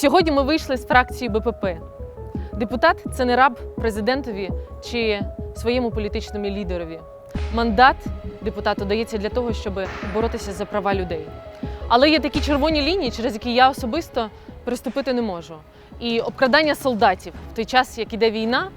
Сьогодні ми вийшли з фракції БПП. Депутат це не раб президентові чи своєму політичному лідерові. Мандат депутату дається для того, щоб боротися за права людей. Але є такі червоні лінії, через які я особисто приступити не можу. І обкрадання солдатів в той час, як іде війна,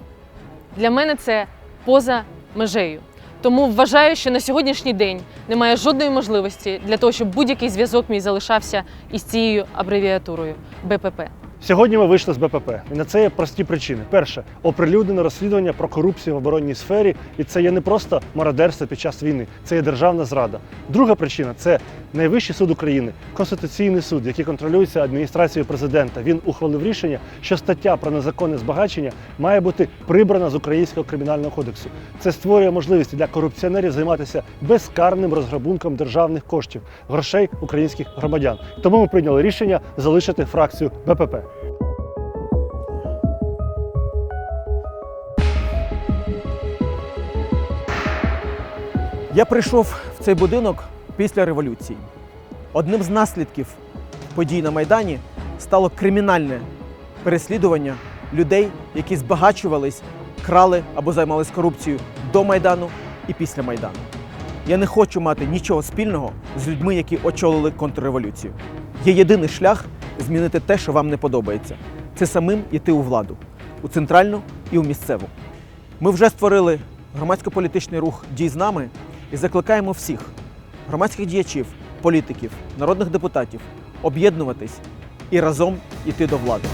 для мене це поза межею. Тому вважаю, що на сьогоднішній день немає жодної можливості для того, щоб будь-який зв'язок мій залишався із цією абревіатурою БПП. Сьогодні ми вийшли з БПП, і на це є прості причини. Перше, оприлюднене розслідування про корупцію в оборонній сфері, і це є не просто мародерство під час війни, це є державна зрада. Друга причина це Найвищий суд України, Конституційний суд, який контролюється адміністрацією президента. Він ухвалив рішення, що стаття про незаконне збагачення має бути прибрана з українського кримінального кодексу. Це створює можливість для корупціонерів займатися безкарним розграбунком державних коштів, грошей українських громадян. Тому ми прийняли рішення залишити фракцію БПП. Я прийшов в цей будинок після революції. Одним з наслідків подій на Майдані стало кримінальне переслідування людей, які збагачувались, крали або займались корупцією до Майдану і після Майдану. Я не хочу мати нічого спільного з людьми, які очолили контрреволюцію. Є єдиний шлях змінити те, що вам не подобається. Це самим іти у владу, у центральну і у місцеву. Ми вже створили громадсько-політичний рух Дій з нами і закликаємо всіх громадських діячів, політиків, народних депутатів об'єднуватись і разом іти до влади.